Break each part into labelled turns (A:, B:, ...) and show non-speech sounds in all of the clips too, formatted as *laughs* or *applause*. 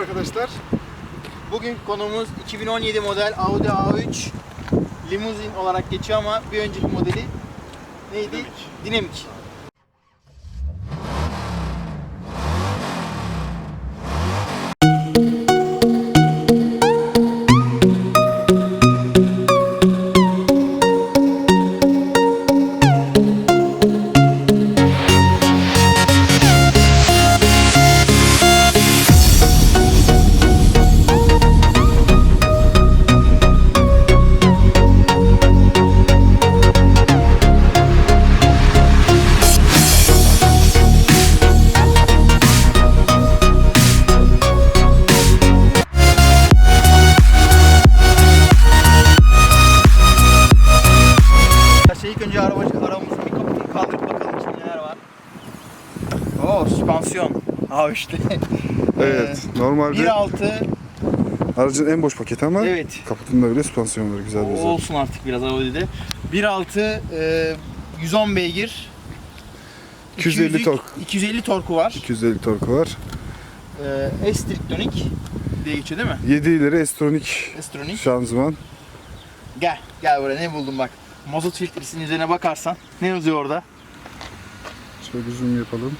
A: arkadaşlar.
B: Bugün konumuz 2017 model Audi A3 limuzin olarak geçiyor ama bir önceki modeli neydi? Dinamik. Arkadaşlar *laughs* süspansiyon. A3'te. *laughs*
A: Evet. Normalde
B: 1.6
A: aracın en boş paketi ama
B: evet.
A: kaputunda bile süspansiyon var. Güzel bir özellik.
B: Olsun artık biraz Audi'de. 1.6 e, 110 beygir.
A: 250
B: 200
A: tork.
B: 250 torku var.
A: 250 torku var.
B: E, S-Trictonic diye geçiyor değil mi?
A: 7 ileri S-Tronic
B: S-Tronic.
A: şanzıman.
B: Gel. Gel buraya ne buldum bak. Mazot filtresinin üzerine bakarsan ne yazıyor orada?
A: Şöyle zoom yapalım.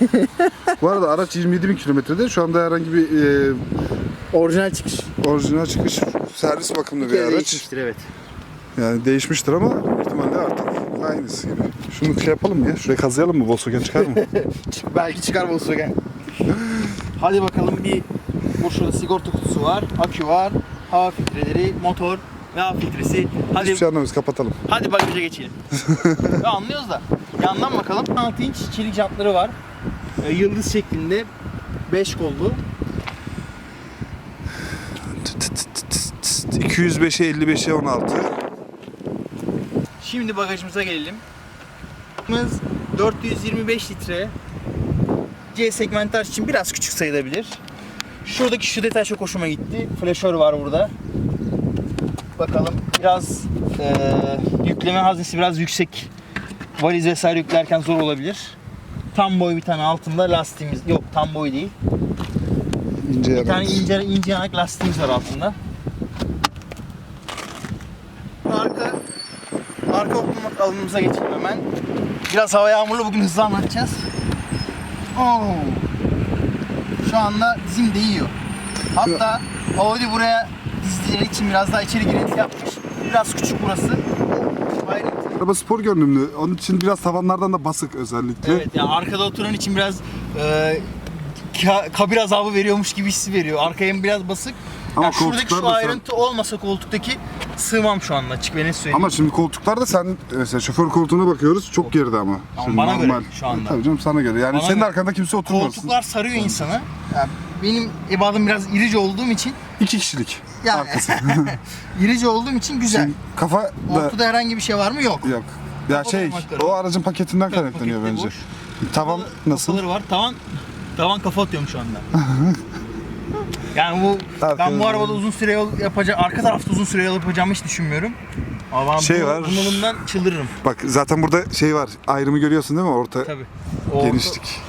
A: *laughs* Bu arada araç 27 bin kilometrede. Şu anda herhangi bir e,
B: Orijinal çıkış.
A: orijinal çıkış servis bakımlı
B: Bir
A: araç.
B: değişmiştir evet.
A: Yani değişmiştir ama ihtimalle artık aynısı gibi. Şunu şey yapalım mı ya? Şuraya kazıyalım mı? Volkswagen çıkar mı? *laughs*
B: Belki çıkar Volkswagen. Hadi bakalım bir bu şurada sigorta kutusu var, akü var, hava filtreleri, motor ve hava filtresi. Hadi
A: Hiçbir şey anlamıyoruz. Kapatalım.
B: hadi bagaja geçelim. *laughs* ya anlıyoruz da. Yandan bakalım. 6 inç çelik jantları var. Ee, yıldız şeklinde 5 kollu.
A: 205'e 55'e 16.
B: Şimdi bagajımıza gelelim. Bagajımız 425 litre. C segment araç için biraz küçük sayılabilir. Şuradaki şu detay çok hoşuma gitti. Flaşör var burada. Bakalım biraz eee, yükleme haznesi biraz yüksek. Valiz vesaire yüklerken zor olabilir. Tam boy bir tane altında lastiğimiz yok tam boy değil.
A: İnce
B: Bir tane ince ince yanak lastiğimiz var altında. Arka arka oklama alanımıza geçelim hemen. Biraz hava yağmurlu bugün hızlı anlatacağız. Oo. Şu anda dizim değiyor. Hatta Audi buraya dizleri için biraz daha içeri girinti yapmış. Biraz küçük burası.
A: Araba spor görünümlü. Onun için biraz tavanlardan da basık özellikle.
B: Evet yani arkada oturan için biraz e, ka- kabir azabı veriyormuş gibi hissi veriyor. Arkaya biraz basık.
A: Ama
B: Yani şuradaki
A: koltuklar
B: şu
A: da sen-
B: ayrıntı olmasa koltuktaki sığmam şu anda açık ben ne söyleyeyim.
A: Ama şimdi koltuklar da sen mesela şoför koltuğuna bakıyoruz çok geride ama.
B: Ama
A: Şimdi
B: bana göre şu anda.
A: Tabii canım sana göre. Yani
B: Bana
A: senin
B: göre.
A: arkanda kimse oturmasın.
B: Koltuklar sarıyor insanı. Yani benim ebadım biraz irici olduğum için
A: İki kişilik.
B: yani
A: Arkası. *laughs*
B: irici olduğum için güzel.
A: Şimdi kafa da
B: Ortada herhangi bir şey var mı? Yok.
A: yok. Ya
B: Kafa
A: şey
B: parmakları.
A: o aracın paketinden
B: Tabii,
A: kaynaklanıyor
B: pakette
A: bence.
B: boş.
A: Tavan nasıl?
B: Kafaları var. Tavan tavan kafa atıyorum şu anda. *laughs* yani bu ben
A: Arkada-
B: bu arabada uzun süre yol yapacağım. Arka tarafta uzun süre yol yapacağımı hiç düşünmüyorum. Ama ben
A: Şey
B: bu,
A: var.
B: bunalımdan çıldırırım.
A: Bak zaten burada şey var. Ayrımı görüyorsun değil mi? Orta
B: Tabii. Orta-
A: genişlik.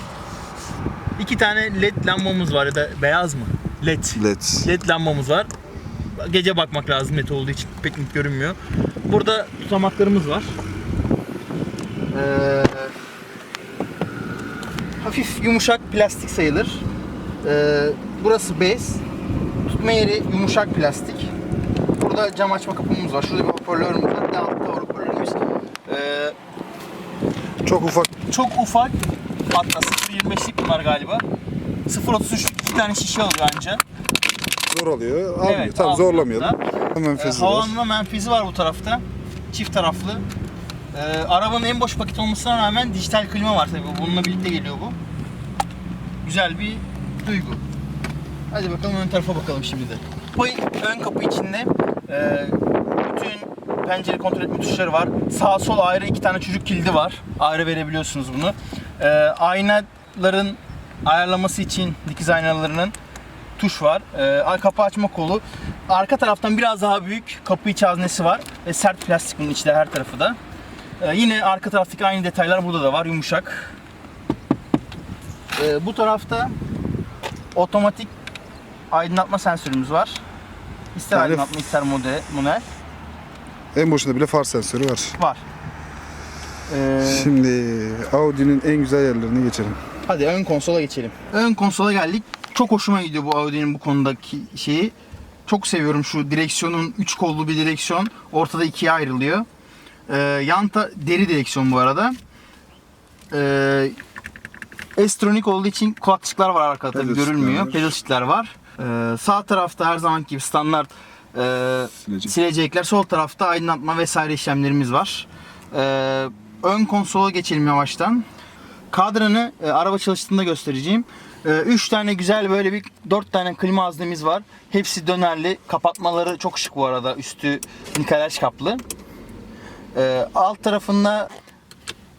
B: İki tane led lambamız var ya da beyaz mı? Led.
A: LED.
B: LED lambamız var. Gece bakmak lazım net olduğu için pek net görünmüyor. Burada tutamaklarımız var. Ee, hafif yumuşak plastik sayılır. Ee, burası bez. Tutma yeri yumuşak plastik. Burada cam açma kapımız var. Şurada bir hoparlörümüz var. Bir de altta hoparlörümüz. Ee,
A: Çok ufak.
B: çok ufak hatta 0.25'lik bunlar galiba. 0.33 iki tane şişe alıyor anca.
A: Zor alıyor. Almıyor.
B: Evet,
A: tamam
B: almıyor
A: zorlamayalım.
B: da.
A: Hemen
B: Ee, havalanma menfezi var bu tarafta. Çift taraflı. Ee, arabanın en boş paket olmasına rağmen dijital klima var tabii. Bununla birlikte geliyor bu. Güzel bir duygu. Hadi bakalım ön tarafa bakalım şimdi de. Bu ön kapı içinde e, bütün pencere kontrol etme tuşları var. Sağ sol ayrı iki tane çocuk kilidi var. Ayrı verebiliyorsunuz bunu. E, aynaların ayarlaması için dikiz aynalarının tuş var. E, kapı açma kolu. Arka taraftan biraz daha büyük kapı içi haznesi var. Ve sert plastik bunun içi de her tarafı da. E, yine arka taraftaki aynı detaylar burada da var. Yumuşak. E, bu tarafta otomatik aydınlatma sensörümüz var. İster
A: Yani-
B: aydınlatma ister model, model
A: En başında bile far sensörü var.
B: var. Ee,
A: Şimdi Audi'nin en güzel yerlerine geçelim.
B: Hadi ön konsola geçelim. Ön konsola geldik. Çok hoşuma gidiyor bu Audi'nin bu konudaki şeyi. Çok seviyorum şu direksiyonun 3 kollu bir direksiyon. Ortada ikiye ayrılıyor. Ee, yan ta- deri direksiyon bu arada. Ee, S-Tronic olduğu için kulakçıklar var arkada tabii
A: Pedal
B: görülmüyor. Pedal shift'ler var. Ee, sağ tarafta her zamanki gibi standart e,
A: Silecek.
B: silecekler. Sol tarafta aydınlatma vesaire işlemlerimiz var. Ee, ön konsola geçelim yavaştan. Kadranı e, araba çalıştığında göstereceğim. 3 tane güzel böyle bir 4 tane klima haznemiz var. Hepsi dönerli. Kapatmaları çok şık bu arada. Üstü nikelaj kaplı. Ee, alt tarafında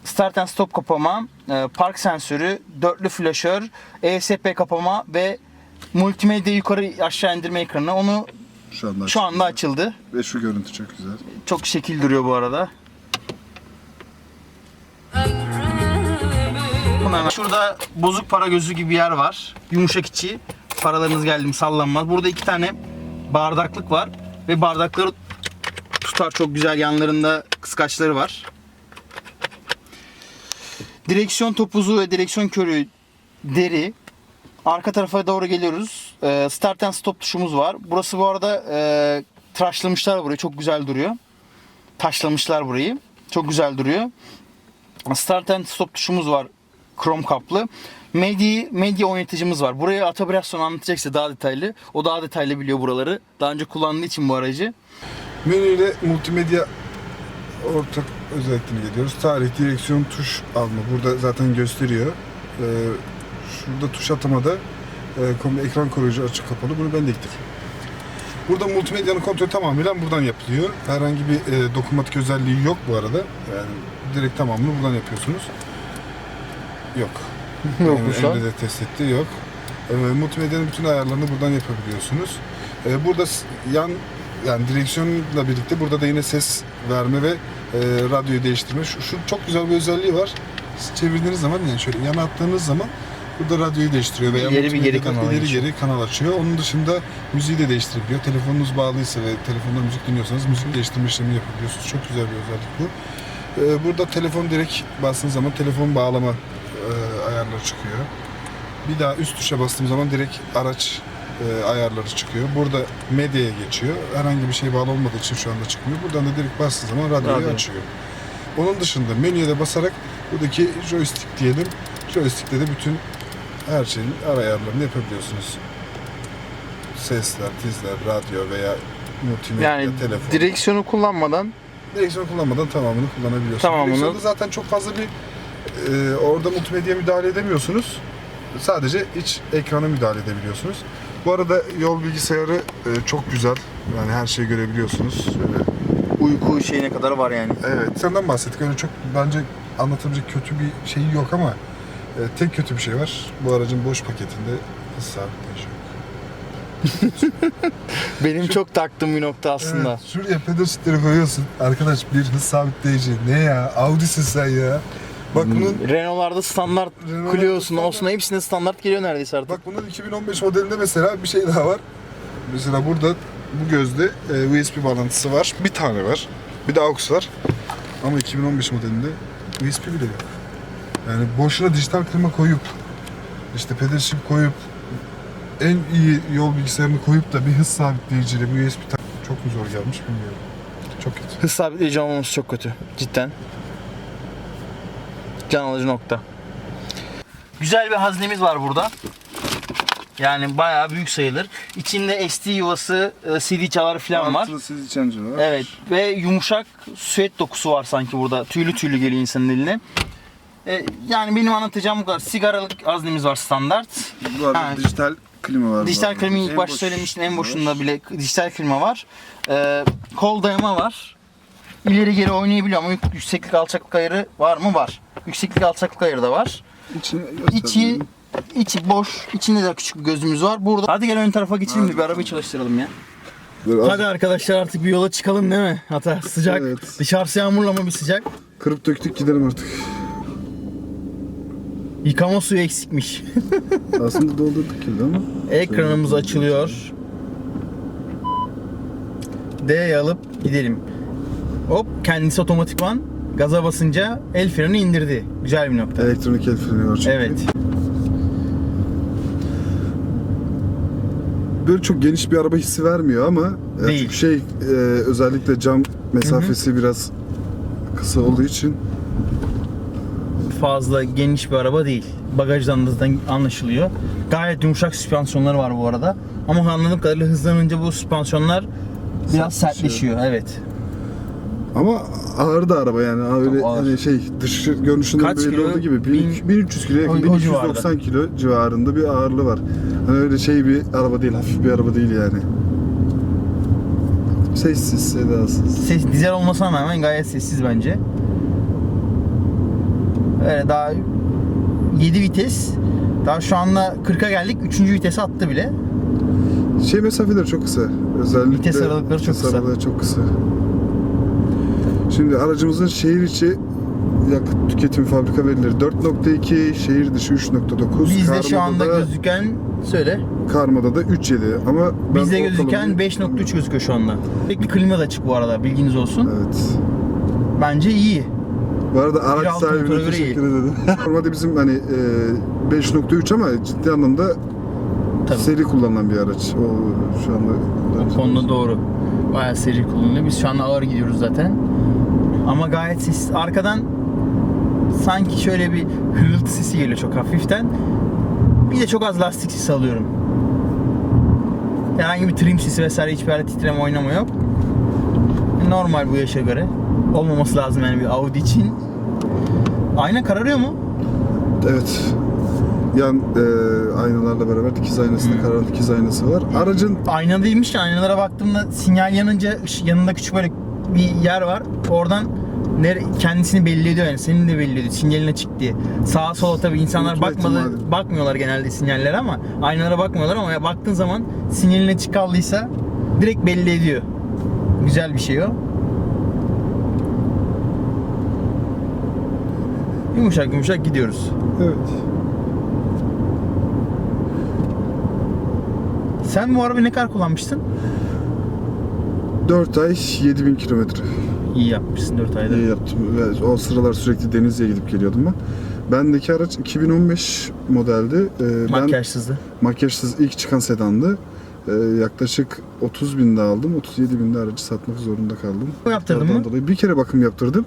B: start and stop kapama, e, park sensörü, dörtlü flaşör, ESP kapama ve multimedya yukarı aşağı indirme ekranı. Onu
A: Şu anda
B: şu anda
A: açıldı. Ve şu görüntü çok güzel.
B: Çok şekil duruyor bu arada. Hemen şurada bozuk para gözü gibi bir yer var. Yumuşak içi. Paralarınız geldi mi sallanmaz. Burada iki tane bardaklık var. Ve bardakları tutar çok güzel yanlarında kıskaçları var. Direksiyon topuzu ve direksiyon körü deri. Arka tarafa doğru geliyoruz. Ee, start and stop tuşumuz var. Burası bu arada e, tıraşlamışlar burayı. Çok güzel duruyor. Taşlamışlar burayı. Çok güzel duruyor. Start and stop tuşumuz var. Krom kaplı. Medya, medya oynatıcımız var. Buraya Ata anlatacaksa daha detaylı. O daha detaylı biliyor buraları. Daha önce kullandığı için bu aracı.
A: Menüyle multimedya ortak özelliklerini geliyoruz. Tarih, direksiyon, tuş alma. Burada zaten gösteriyor. Ee, şurada tuş atamada e, ekran koruyucu açık kapalı. Bunu ben de ekledim. Burada multimedyanın kontrolü tamamıyla buradan yapılıyor. Herhangi bir e, dokunmatik özelliği yok bu arada. Yani direkt tamamını buradan yapıyorsunuz. Yok.
B: Yokmuş
A: Yani. Emre de test etti. Yok. E, multimedyanın bütün ayarlarını buradan yapabiliyorsunuz. E, burada yan yani direksiyonla birlikte burada da yine ses verme ve e, radyoyu değiştirme. Şu, şu çok güzel bir özelliği var. Siz çevirdiğiniz zaman yani şöyle yana attığınız zaman burada radyoyu değiştiriyor veya
B: İleri bir geri kanala
A: ileri geri kanal açıyor. Onun dışında müziği de değiştirebiliyor. Telefonunuz bağlıysa ve telefonda müzik dinliyorsanız müzik değiştirme işlemi yapabiliyorsunuz. Çok güzel bir özellik bu. E, burada telefon direkt bastığınız zaman telefon bağlama ayarları çıkıyor. Bir daha üst tuşa bastığım zaman direkt araç e, ayarları çıkıyor. Burada medyaya geçiyor. Herhangi bir şey bağlı olmadığı için şu anda çıkmıyor. Buradan da direkt bastığı zaman radyoyu
B: Radyo.
A: açıyor. Onun dışında menüye de basarak buradaki joystick diyelim. Joystick'te de bütün her şeyin ara ayarlarını yapabiliyorsunuz. Sesler, tizler, radyo veya multimedya,
B: Yani
A: telefon.
B: direksiyonu kullanmadan
A: Direksiyon kullanmadan tamamını kullanabiliyorsunuz.
B: Tamamını-
A: Direksiyonda zaten çok fazla bir e, orada multimedya müdahale edemiyorsunuz. Sadece iç ekrana müdahale edebiliyorsunuz. Bu arada yol bilgisayarı e, çok güzel. Yani her şeyi görebiliyorsunuz. Şöyle.
B: uyku şeyine kadar var yani.
A: Evet, senden bahsettik. Öyle çok bence anlatabilecek kötü bir şeyi yok ama e, tek kötü bir şey var. Bu aracın boş paketinde hız sabitleyici yok.
B: Benim çok taktığım bir nokta aslında.
A: Evet, şuraya pedal koyuyorsun. Arkadaş bir hız sabitleyici. Ne ya? Audi'sin sen ya. Bak bunun
B: Renault'larda standart
A: Renault'larda
B: Clio'sun,
A: standart.
B: olsun hepsinde standart geliyor neredeyse artık.
A: Bak bunun 2015 modelinde mesela bir şey daha var. Mesela burada bu gözde e, USB bağlantısı var. Bir tane var. Bir de AUX var. Ama 2015 modelinde USB bile yok. Yani boşuna dijital klima koyup işte pedal shift koyup en iyi yol bilgisayarını koyup da bir hız sabitleyiciyle bu USB tak çok mu zor gelmiş bilmiyorum. Çok kötü.
B: Hız sabitleyici olmaması çok kötü. Cidden. Can alıcı nokta. Güzel bir haznemiz var burada. Yani bayağı büyük sayılır. İçinde SD yuvası, e, CD çaları falan var.
A: siz içence var.
B: Evet ve yumuşak süet dokusu var sanki burada. Tüylü tüylü geliyor insanın eline. E, yani benim anlatacağım bu kadar. Sigaralık haznemiz var standart.
A: Bu arada
B: Ha.
A: dijital klima var.
B: Dijital klimayı ilk başta söylemiştin en boşunda bile dijital klima var. Ee, kol dayama var. İleri geri oynayabiliyor ama yük- yükseklik alçaklık ayarı var mı? Var. Yükseklik alçaklık ayarı da var.
A: İçini
B: İçi içi boş. İçinde de küçük bir gözümüz var. Burada. Hadi gel ön tarafa geçelim de bir arabayı çalıştıralım ya.
A: Az-
B: Hadi arkadaşlar artık bir yola çıkalım değil mi? Hatta sıcak.
A: Evet.
B: Dışarısı yağmurlu ama bir sıcak.
A: Kırıp döktük gidelim artık.
B: Yıkama suyu eksikmiş. *laughs*
A: Aslında doldurduk gibi ama.
B: Ekranımız açılıyor. D'yi alıp gidelim. Hop kendisi otomatikman gaza basınca el freni indirdi. Güzel bir nokta.
A: Elektronik el freni var çünkü.
B: Evet.
A: Böyle çok geniş bir araba hissi vermiyor ama e,
B: Değil.
A: çünkü şey e, özellikle cam mesafesi biraz kısa olduğu için
B: Fazla geniş bir araba değil. Bagajdan da anlaşılıyor. Gayet yumuşak süspansiyonları var bu arada. Ama anladığım kadarıyla hızlanınca bu süspansiyonlar biraz
A: Sertleşiyor.
B: sertleşiyor. Evet.
A: Ama ağır da araba yani öyle
B: ağır.
A: hani şey dış görünüşünden
B: Kaç
A: belli
B: kilo?
A: olduğu gibi bin-
B: Bin-
A: 1300 kilo yakın
B: O- o
A: 1290 kilo civarında bir ağırlığı var. Hani öyle şey bir araba değil hafif bir araba değil yani. Sessiz sedasız.
B: Ses, dizel olmasına rağmen gayet sessiz bence. Öyle daha 7 vites. Daha şu anda 40'a geldik. 3. vitese attı bile.
A: Şey mesafeleri çok kısa. Özellikle
B: Vites aralıkları çok
A: vites
B: kısa.
A: aralıkları çok kısa. Şimdi aracımızın şehir içi yakıt tüketim fabrika verileri 4.2, şehir dışı 3.9.
B: Bizde şu anda
A: da-
B: gözüken söyle.
A: Karma'da da 3.7 ama ben
B: Bizde gözüken 5.3 gözüküyor şu anda. Sürekli klima da açık bu arada bilginiz olsun.
A: Evet.
B: Bence iyi.
A: Bu arada araç
B: 1.6 motora
A: sahibine teşekkür ederim. *laughs* Normalde bizim hani e, 5.3 ama ciddi anlamda
B: Tabii.
A: seri kullanılan bir araç. O şu anda
B: O konuda doğru. Bayağı seri kullanılıyor. Biz şu anda ağır gidiyoruz zaten. Ama gayet ses arkadan sanki şöyle bir hırıltı sesi geliyor çok hafiften. Bir de çok az lastik sesi alıyorum. Herhangi bir trim sesi vesaire hiçbir yerde titreme oynama yok. Normal bu yaşa göre. Olmaması lazım yani bir Audi için. Ayna kararıyor mu?
A: Evet. Yan e, aynalarla beraber dikiz aynasında
B: Hmm.
A: kararlı dikiz aynası var. Aracın
B: Ayna değilmiş de aynalara baktığımda sinyal yanınca yanında küçük böyle bir yer var. Oradan kendisini belli ediyor yani. Senin de belli ediyor. Sinyaline çık diye. Sağa sola tabii insanlar bakmadı, bakmıyorlar genelde sinyallere ama aynalara bakmıyorlar ama ya baktığın zaman sinyaline çık kaldıysa direkt belli ediyor. Güzel bir şey o. Yumuşak yumuşak gidiyoruz.
A: evet.
B: Sen bu arabayı ne kadar kullanmıştın?
A: 4 ay 7000 kilometre.
B: İyi yapmışsın 4 ayda.
A: İyi yaptım. Ve o sıralar sürekli Denizli'ye gidip geliyordum ben. Bendeki araç 2015 modeldi. Ee, ben
B: Makyajsızdı.
A: makyajsız ilk çıkan sedandı. Ee, yaklaşık 30 binde aldım. 37 binde aracı satmak zorunda kaldım.
B: Yaptırdın mı?
A: Dolayı bir kere bakım yaptırdım.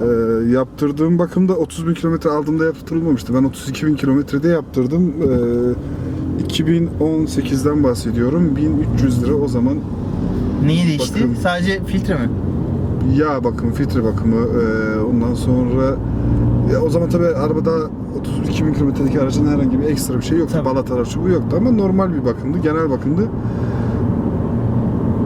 A: Ee, yaptırdığım bakımda 30 bin kilometre aldığımda yaptırılmamıştı. Ben 32 bin kilometrede yaptırdım. Ee, 2018'den bahsediyorum. 1300 lira o zaman
B: Neyi değişti?
A: Bakım.
B: Sadece filtre mi?
A: yağ bakımı, filtre bakımı, ee, ondan sonra ya o zaman tabii arabada 32 bin kilometredeki aracın herhangi bir ekstra bir şey yoktu.
B: Tabii.
A: Balat aracı bu yoktu ama normal bir bakımdı, genel bakımdı.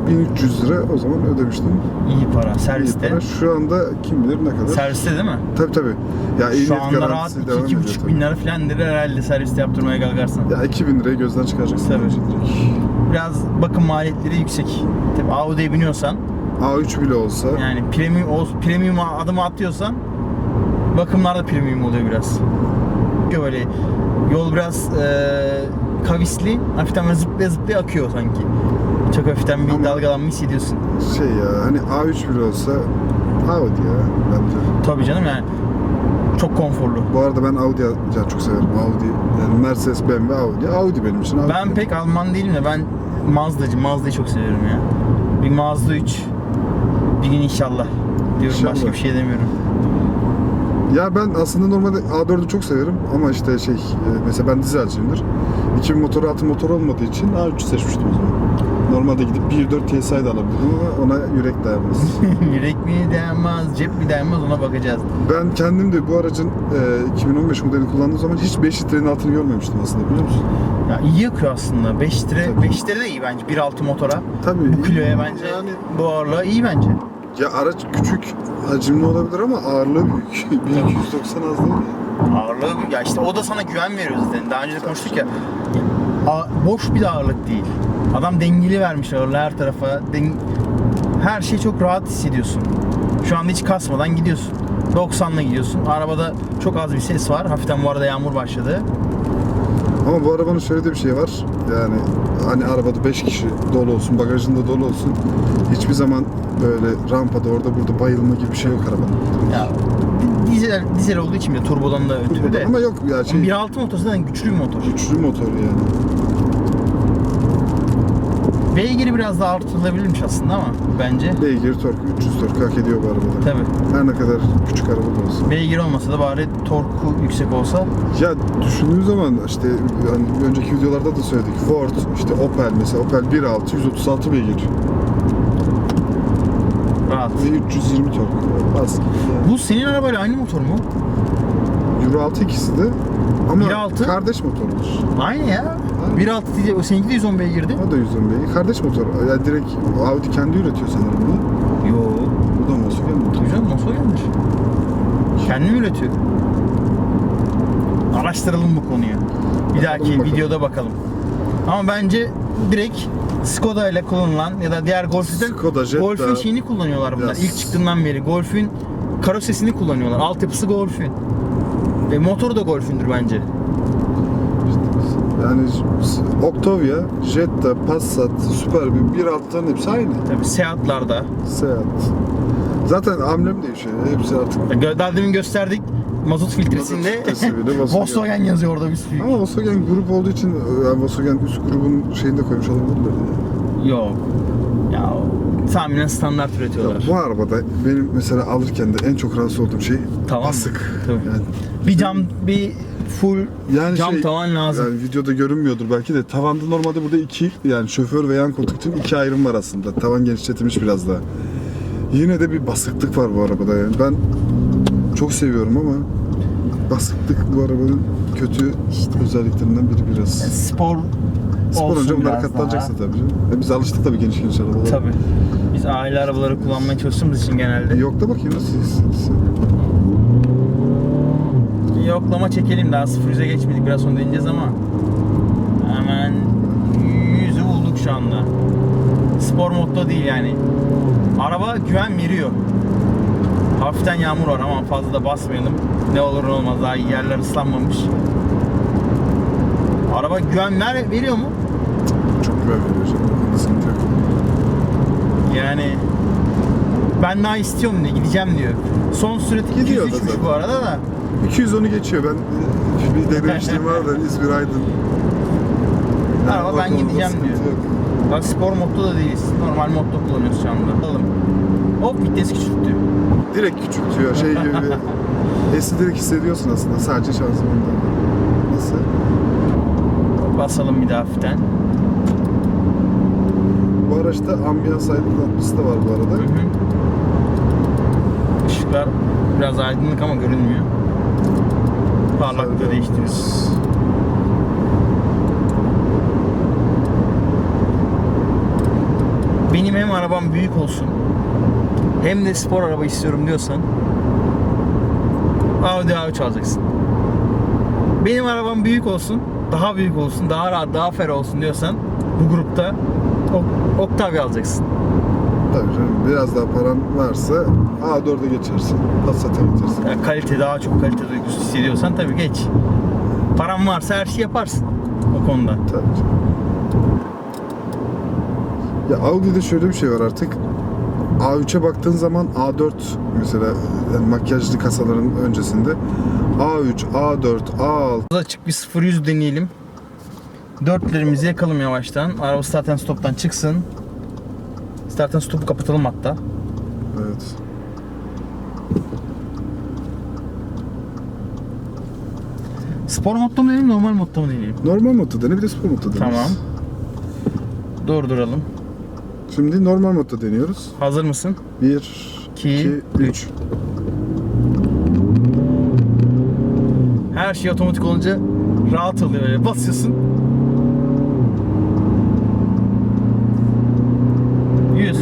A: 1300 lira o zaman ödemiştim.
B: İyi para.
A: İyi
B: Serviste.
A: para. Şu anda kim bilir ne kadar.
B: Serviste değil mi?
A: Tabii tabii. Ya
B: Şu anda rahat
A: garantisi devam ediyor
B: 2-2,5
A: tabii.
B: bin lira falandır herhalde serviste yaptırmaya kalkarsan.
A: Ya 2000 lirayı gözden çıkaracaksın.
B: Tabii. Biraz bakım maliyetleri yüksek. Tabii Audi'ye biniyorsan
A: A3 bile olsa
B: yani premium ol, premium adımı atıyorsan bakımlar da premium oluyor biraz. Böyle yol biraz eee kavisli, hafiften böyle zıplaya zıplaya akıyor sanki. Çok hafiften bir
A: Ama-
B: dalgalanma hissediyorsun.
A: şey ya hani A3 bile olsa Audi ya bence.
B: Tabii canım yani çok konforlu.
A: Bu arada ben Audi çok severim Audi. Yani Mercedes, BMW, Audi. Audi benim için Audi.
B: Ben pek Alman değilim de ben Mazda'cı. Mazda'yı çok seviyorum ya. Bir Mazda 3. Bir gün inşallah. Diyorum
A: İnşallah.
B: başka bir şey demiyorum.
A: Ya ben aslında normalde A4'ü çok severim ama işte şey e, mesela ben dizelciyimdir. 2000 motoru atı motor olmadığı için A3 seçmiştim o zaman. Normalde gidip 1.4 TSI de alabilirdim ama ona yürek dayanmaz. *laughs*
B: Yürek mi dayanmaz, cep mi dayanmaz ona bakacağız.
A: Ben kendim de bu aracın e, 2015 modelini kullandığım zaman hiç 5 litrenin altını görmemiştim aslında biliyor musun?
B: Ya iyi yakıyor aslında. 5 litre,
A: Tabii.
B: 5 litre de iyi bence. 1.6 motora.
A: Tabii.
B: Bu kiloya bence
A: Yani
B: bu ağırlığa iyi bence.
A: ya araç küçük hacimli olabilir ama ağırlığı büyük. *laughs* 1290 az değil mi?
B: Ağırlığı ya işte o da sana güven veriyor zaten. Daha önce de konuştuk ya. A- boş bir ağırlık değil. Adam dengeli vermiş ağırlığı her tarafa. Den- her şeyi çok rahat hissediyorsun. Şu anda hiç kasmadan gidiyorsun. 90'la gidiyorsun. Arabada çok az bir ses var. Hafiften bu arada yağmur başladı.
A: Ama bu arabanın şöyle de bir şey var. Yani hani arabada 5 kişi dolu olsun, bagajında dolu olsun. Hiçbir zaman böyle rampada orada burada bayılma gibi bir şey yok arabanın.
B: Ya di- dizel, dizel olduğu için de turbodan da ötürü de.
A: Ama yok ya şey
B: 1.6 motor zaten güçlü bir motor.
A: güçlü motor yani.
B: Beygiri biraz daha artırılabilirmiş aslında ama bence.
A: Beygir tork 300 tork hak ediyor bu arabada.
B: Tabi.
A: Her ne kadar küçük araba da olsun.
B: Beygir olmasa da bari torku yüksek olsa
A: Ya düşündüğün zaman işte hani önceki videolarda da söyledik. Ford, işte Opel mesela Opel 1.6 136 beygir
B: rahat.
A: ve 320 tork. Az.
B: Bu senin arabayla aynı motor mu?
A: Euro 6 ikisi de ama
B: 1.6?
A: kardeş motormuş.
B: Aynı ya.
A: Aynen.
B: 1.6 diye o seninki de 110 beygirdi.
A: O da 110 beygir. Kardeş motor. Yani direkt Audi kendi üretiyor sanırım bunu.
B: Yo.
A: Bu da Volkswagen motor.
B: Nasıl yanlış? Kendi mi üretiyor? Araştıralım bu konuyu. Bir dahaki
A: bakalım.
B: videoda bakalım. Ama bence direkt Skoda ile kullanılan ya da diğer
A: Jetta.
B: Golf'ün şeyini kullanıyorlar bunlar.
A: Yes.
B: İlk çıktığından beri Golf'ün karosesini kullanıyorlar. Altyapısı Golf'ün. Ve motoru da Golf'ündür bence.
A: Yani Octavia, Jetta, Passat, Superb, 1.6'ların hepsi aynı.
B: Tabii Seat'larda.
A: Seat. Zaten amblem değişiyor. Hepsi artık.
B: Gö- Daha demin gösterdik mazot filtresinde
A: Mazot filtresi bile *laughs* Volkswagen.
B: Volkswagen yazıyor orada bir sürü.
A: Ama Volkswagen grup olduğu için yani Volkswagen üst grubun şeyini de koymuş olabilirler.
B: Yok. Ya tahminen standart üretiyorlar.
A: Ya bu arabada benim mesela alırken de en çok rahatsız olduğum şey
B: Tavan.
A: basık.
B: Tabii.
A: Yani,
B: Bir cam, bir full
A: yani
B: cam
A: şey,
B: tavan lazım.
A: Yani videoda görünmüyordur belki de tavanda normalde burada iki yani şoför ve yan koltuk için iki ayrım var aslında. Tavan genişletilmiş biraz daha. Yine de bir basıklık var bu arabada yani. Ben çok seviyorum ama basıklık bu arabanın kötü özelliklerinden biri biraz.
B: Spor
A: Spor
B: olsun
A: önce bunları
B: biraz
A: katlanacaksın tabii. canım. E biz alıştık tabii geniş geniş arabalara.
B: Tabii. Biz aile arabaları kullanmaya çalıştığımız için genelde.
A: Yok da bakayım nasıl?
B: Yoklama çekelim daha 0-100'e geçmedik biraz sonra deneyeceğiz ama hemen 100'ü bulduk şu anda. Spor modda değil yani. Araba güven veriyor. Hafiften yağmur var ama fazla da basmayalım. Ne olur ne olmaz daha yerler ıslanmamış. Araba güven ver, veriyor mu?
A: Çok güven veriyor canım. Sıkıntı yok.
B: Yani ben daha istiyorum diyor, gideceğim diyor. Son 203'müş
A: zaten.
B: bu arada da.
A: 210'u geçiyor. Ben bir denemişliğim var da İzmir Aydın.
B: Araba
A: o
B: ben gideceğim diyor.
A: yok.
B: Bak spor modda da değiliz. Normal modda kullanıyoruz şu anda. Alalım. Hop vites küçülttü.
A: Direkt küçültüyor. Şey gibi bir *laughs* esi direkt hissediyorsun aslında. Sadece şanzımandan. Nasıl?
B: Basalım bir daha hafiften.
C: Bu araçta ambiyans aydınlatması da var bu
B: Hı
C: arada.
B: hı. Işıklar biraz aydınlık ama görünmüyor. Parlaklığı değiştiriyoruz. Benim hem arabam büyük olsun hem de spor araba istiyorum diyorsan Audi A3 alacaksın. Benim arabam büyük olsun, daha büyük olsun, daha rahat, daha ferah olsun diyorsan bu grupta Octavia alacaksın.
A: Tabii canım. Biraz daha paran varsa A4'e geçersin. Passat'a geçersin.
B: Ya kalite daha çok kalite duygusu hissediyorsan tabii geç. Paran varsa her şeyi yaparsın o konuda.
A: Tabii canım. Ya Audi'de şöyle bir şey var artık. A3'e baktığın zaman A4 mesela yani makyajlı kasaların öncesinde A3, A4, A6
B: Açık bir 0-100 deneyelim. Dörtlerimizi yakalım yavaştan. Araba and stop'tan çıksın. And stop'u kapatalım hatta.
A: evet.
B: Spor modda mı deneyelim, normal modda mı deneyelim?
A: Normal modda dene bir de spor modda dene.
B: Tamam. Durduralım.
A: Şimdi normal modda deniyoruz.
B: Hazır mısın?
A: 1,
B: İki,
A: 2,
B: üç.
A: 3.
B: Her şey otomatik olunca rahat oluyor. Böyle basıyorsun. 100.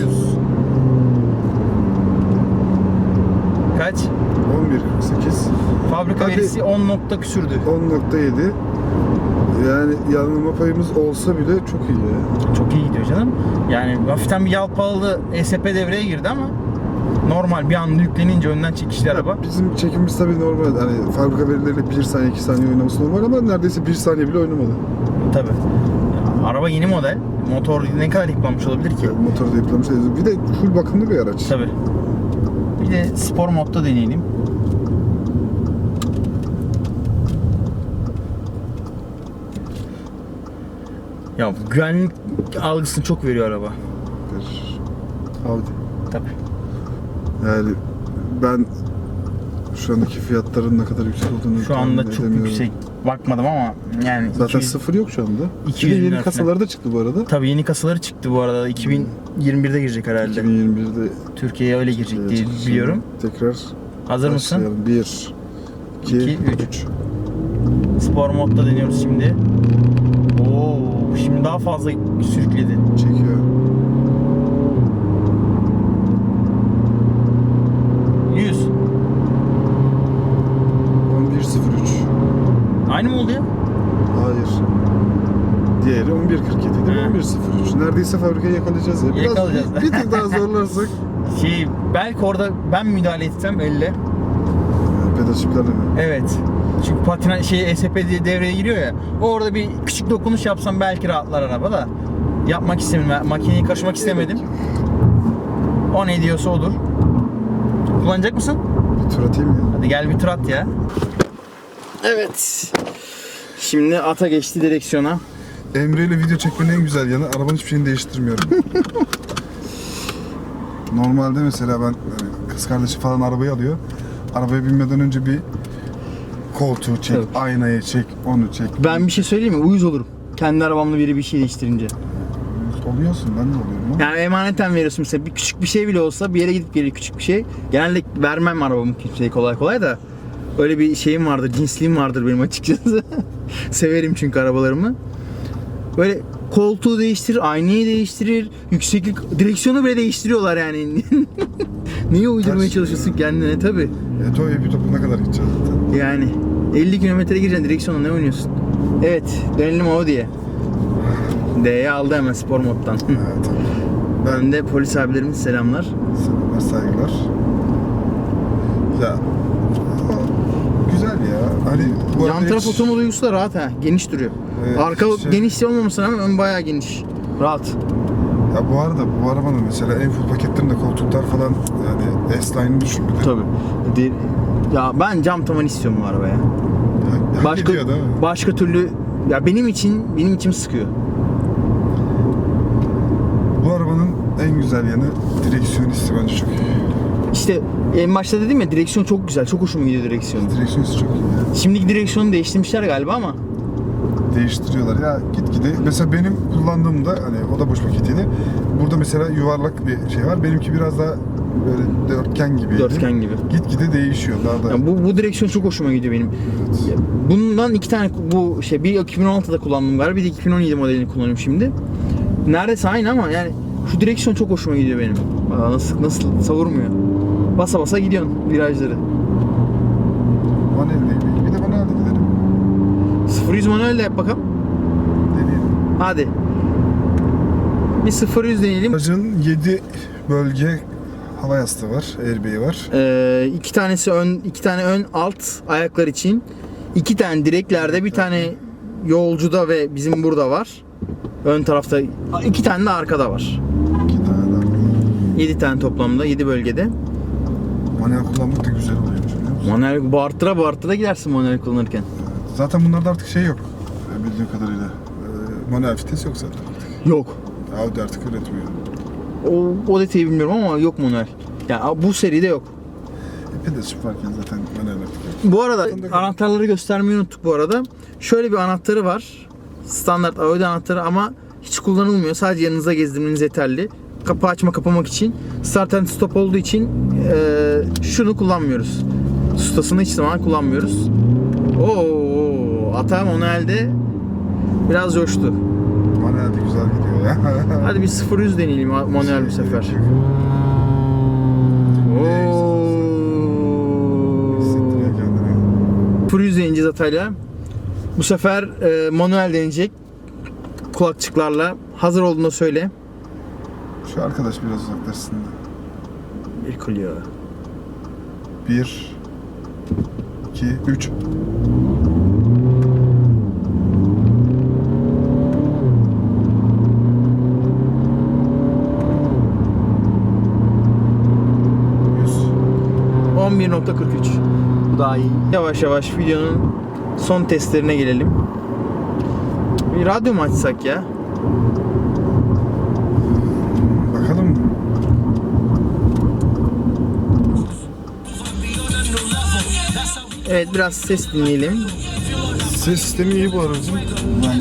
B: Kaç?
A: 11.48
B: Fabrika
A: Hadi.
B: Verisi 10 nokta küsürdü.
A: 10.7 yani yanılma payımız olsa bile çok iyi ya.
B: Çok iyi gidiyor canım. Yani hafiften bir yalpalalı ESP devreye girdi ama Normal bir anda yüklenince önden çekişli araba.
A: Bizim çekimimiz tabii normal. Hani fabrika verileriyle 1 saniye 2 saniye oynaması normal ama neredeyse 1 saniye bile oynamadı.
B: Tabii. Araba yeni model. Motor ne kadar yıklanmış olabilir ki?
A: Motoru da yapılmış. Bir de full bakımlı bir araç.
B: Tabii. Bir de spor modda deneyelim. Ya güvenlik algısını çok veriyor araba.
A: Audi.
B: Tabii.
A: Yani ben şu andaki fiyatların ne kadar yüksek olduğunu
B: Şu anda çok
A: edemiyorum.
B: yüksek. Bakmadım ama yani
A: Zaten
B: 200
A: sıfır yok şu anda.
B: 200
A: bir de
B: bin
A: yeni
B: lira
A: kasaları da çıktı bu arada.
B: Tabii yeni kasaları çıktı bu arada. 2021'de girecek herhalde.
A: 2021'de
B: Türkiye'ye öyle girecek diye biliyorum.
A: Tekrar
B: Hazır mısın?
A: başlayalım. 1 2
B: İki, üç.
A: 3
B: Spor modda deniyoruz şimdi. Oo, şimdi daha fazla sürükledi.
A: çekiyor.
B: 100.
A: 11.03
B: Aynı mı oldu ya?
A: Hayır. Diğeri 11.47 değil
B: He.
A: mi? 11.03. Neredeyse fabrikayı yakalayacağız ya. Biraz
B: Yakalayacağız.
A: Bir, bir tık daha *laughs* zorlarsak.
B: Şey, belki orada ben müdahale etsem elle.
A: Pedal çiplerle mi?
B: Evet. Çünkü patina şey ESP diye devreye giriyor ya. Orada bir küçük dokunuş yapsam belki rahatlar araba da. Yapmak istemedim. Makineyi kaşımak istemedim. O ne diyorsa odur. Kullanacak mısın?
A: Bir tur atayım ya.
B: Hadi gel bir tur at ya. Evet. Şimdi ata geçti direksiyona.
A: Emre ile video çekmenin en güzel yanı arabanın hiçbir şeyini değiştirmiyorum. *laughs* Normalde mesela ben hani kız kardeşi falan arabayı alıyor. Arabaya binmeden önce bir koltuğu çek,
B: Evet.
A: aynayı çek, onu çek.
B: Ben bir şey söyleyeyim mi? Uyuz olurum. Kendi arabamla biri bir şey değiştirince.
A: Oluyorsun ben de oluyorum ama.
B: Yani emaneten veriyorsun mesela bir küçük bir şey bile olsa bir yere gidip geri küçük bir şey. Genelde vermem arabamı kimseye kolay kolay da. Öyle bir şeyim vardır, cinsliğim vardır benim açıkçası. *laughs* Severim çünkü arabalarımı. Böyle koltuğu değiştirir, aynayı değiştirir, yükseklik, direksiyonu bile değiştiriyorlar yani. *laughs* Niye uydurmaya çalışıyorsun kendine tabi.
A: E, to bir topuna kadar gideceğiz.
B: Yani 50 kilometre gireceksin direksiyona ne oynuyorsun? Evet dönelim Audi'ye. D'ye aldı hemen spor moddan.
A: Evet. Ben
B: Ben de polis abilerimiz selamlar.
A: selamlar, saygılar. Ya güzel ya. Hani bu
B: Yan taraf
A: hiç-
B: oturma duygusu da rahat ha. Geniş duruyor.
A: Evet,
B: Arka
A: şey-
B: geniş olmamasına rağmen ön bayağı geniş. Rahat.
A: Ya bu arada bu arabanın mesela en full paketlerinde koltuklar falan yani S-Line'ı düşün bir de.
B: Ya ben cam tavan istiyorum bu arabaya.
A: Hak
B: Başka
A: mi?
B: başka türlü ya benim için benim içim sıkıyor.
A: Bu arabanın en güzel yanı direksiyon hissi bence çok iyi.
B: İşte en başta dedim ya direksiyon çok güzel. Çok hoşuma gidiyor direksiyon.
A: Direksiyon çok iyi ya.
B: Şimdiki direksiyonu değiştirmişler galiba ama
A: Değiştiriyorlar ya gitgide. Mesela benim kullandığımda hani o da boş paketiydi. Burada mesela yuvarlak bir şey var. Benimki biraz daha böyle dörtgen gibiydi.
B: dörtgen gibi.
A: Gitgide değişiyor daha da.
B: Ya bu, bu direksiyon çok hoşuma gidiyor benim.
A: Evet.
B: Bundan iki tane bu şey bir 2016'da kullandım galiba bir de 2017 modelini kullanıyorum şimdi. Neredeyse aynı ama yani şu direksiyon çok hoşuma gidiyor benim. Aa, nasıl nasıl savurmuyor. Basa basa gidiyorsun virajları.
A: Manuel değil. Bir de manuel de gidelim.
B: 0-100 manuel de yap bakalım.
A: Deneyelim.
B: Hadi. Bir 0-100 deneyelim.
A: Aracın 7 bölge hava yastığı var. Airbag'i var.
B: Ee, iki tanesi ön, iki tane ön alt ayaklar için. iki tane direklerde, bir tane yolcuda ve bizim burada var. Ön tarafta iki tane de arkada var.
A: 2 tane daha.
B: 7 tane toplamda 7 bölgede.
A: Manuel kullanmak da güzel oluyormuş biliyor musun?
B: Manuel bağırtıra bağırtıra gidersin manuel kullanırken.
A: Zaten bunlarda artık şey yok. e, Bildiğim kadarıyla. Ee, Manuel vites yok zaten.
B: Yok.
A: Audi artık üretmiyor.
B: O, o detayı bilmiyorum ama yok manuel. Yani bu seride yok.
A: E, pedal çift varken zaten manuel.
B: Bu arada anahtarları göstermeyi unuttuk bu arada. Şöyle bir anahtarı var. Standart Audi anahtarı ama hiç kullanılmıyor. Sadece yanınıza gezdirmeniz yeterli. Kapı açma kapamak için. Start and stop olduğu için eee, şunu kullanmıyoruz. Sustasını hiç zaman kullanmıyoruz. Oo, ata manuelde biraz coştu.
A: Manuel de güzel gidiyor ya. *laughs*
B: Hadi bir 0-100 deneyelim manuel bu sefer.
A: Kendini.
B: 0-100 deneyeceğiz Atay'la. Bu sefer e, manuel deneyecek. Kulakçıklarla. Hazır olduğunda söyle.
A: Şu arkadaş biraz uzaklaşsın da.
B: Bir Clio.
A: 1 2 3
B: 11.43. Bu daha iyi. Yavaş yavaş videonun son testlerine gelelim. Bir radyo mu açsak ya?
A: Bakalım
B: Evet biraz ses dinleyelim.
A: ses sistemi iyi bu aracın. Ben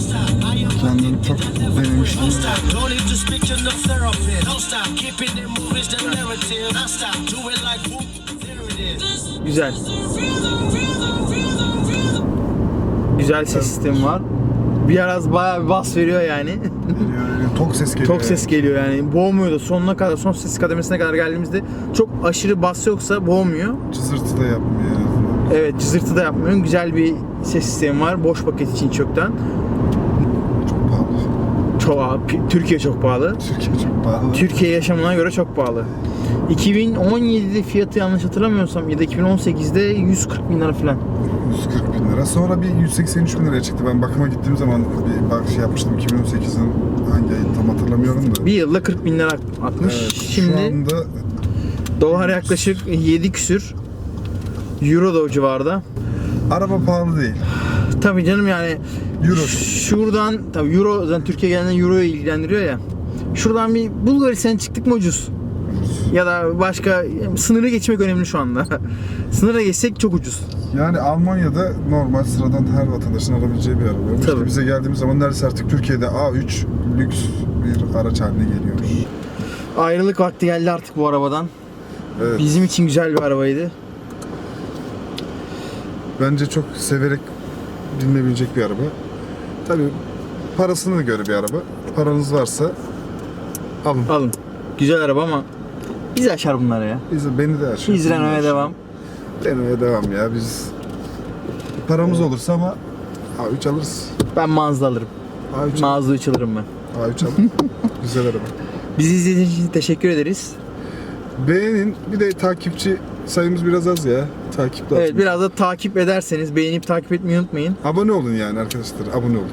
A: kendim çok denemiştim.
B: Güzel. Güzel ses sistemi var. Biraz bayağı bir bas veriyor yani.
A: Geliyor. Tok ses geliyor.
B: Çok ses geliyor yani. Boğmuyor da sonuna kadar, son ses kademesine kadar geldiğimizde çok aşırı bas yoksa boğmuyor.
A: Cızırtı da yapmıyor.
B: Evet cızırtı da yapmıyor. Güzel bir ses sistemi var. Boş paket için çoktan.
A: Çok pahalı.
B: Çok, Türkiye çok pahalı.
A: Türkiye çok pahalı.
B: Türkiye yaşamına göre çok pahalı. 2017'de fiyatı yanlış hatırlamıyorsam ya da 2018'de 140 bin lira falan.
A: 140 bin lira. Sonra bir 183 bin liraya çıktı. Ben bakıma gittiğim zaman bir bak şey yapmıştım. 2018'in hangi ayı tam hatırlamıyorum da.
B: Bir yılda 40 bin lira atmış.
A: Evet,
B: Şimdi
A: Şu anda
B: dolar yaklaşık 7 küsür. Euro da o civarda.
A: araba pahalı değil.
B: Tabii canım yani
A: Euro.
B: şuradan tabii Euro zaten Türkiye gelen Euro'yu ilgilendiriyor ya. Şuradan bir Bulgaristan çıktık mı ucuz. Ya da başka sınırı geçmek önemli şu anda. *laughs* Sınıra geçsek çok ucuz.
A: Yani Almanya'da normal sıradan her vatandaşın alabileceği bir araba. İşte
B: Tabii.
A: bize geldiğimiz zaman neredeyse artık Türkiye'de A3 lüks bir araç haline geliyormuş.
B: Ayrılık vakti geldi artık bu arabadan.
A: Evet.
B: Bizim için güzel bir arabaydı.
A: Bence çok severek binilebilecek bir araba. Tabii parasına göre bir araba. Paranız varsa alın.
B: Alın. Güzel araba ama biz aşar bunları ya.
A: Biz, beni de aşıyor.
B: Biz Renault'a devam.
A: Renault'a devam ya. Biz paramız olursa ama A3 alırız.
B: Ben Mazda alırım.
A: A3 al-
B: Mazda 3 alırım ben.
A: A3 al. *laughs* Güzel araba.
B: Bizi izlediğiniz için teşekkür ederiz.
A: Beğenin. Bir de takipçi sayımız biraz az ya. Takip de
B: Evet biraz da takip ederseniz beğenip takip etmeyi unutmayın.
A: Abone olun yani arkadaşlar. Abone olun.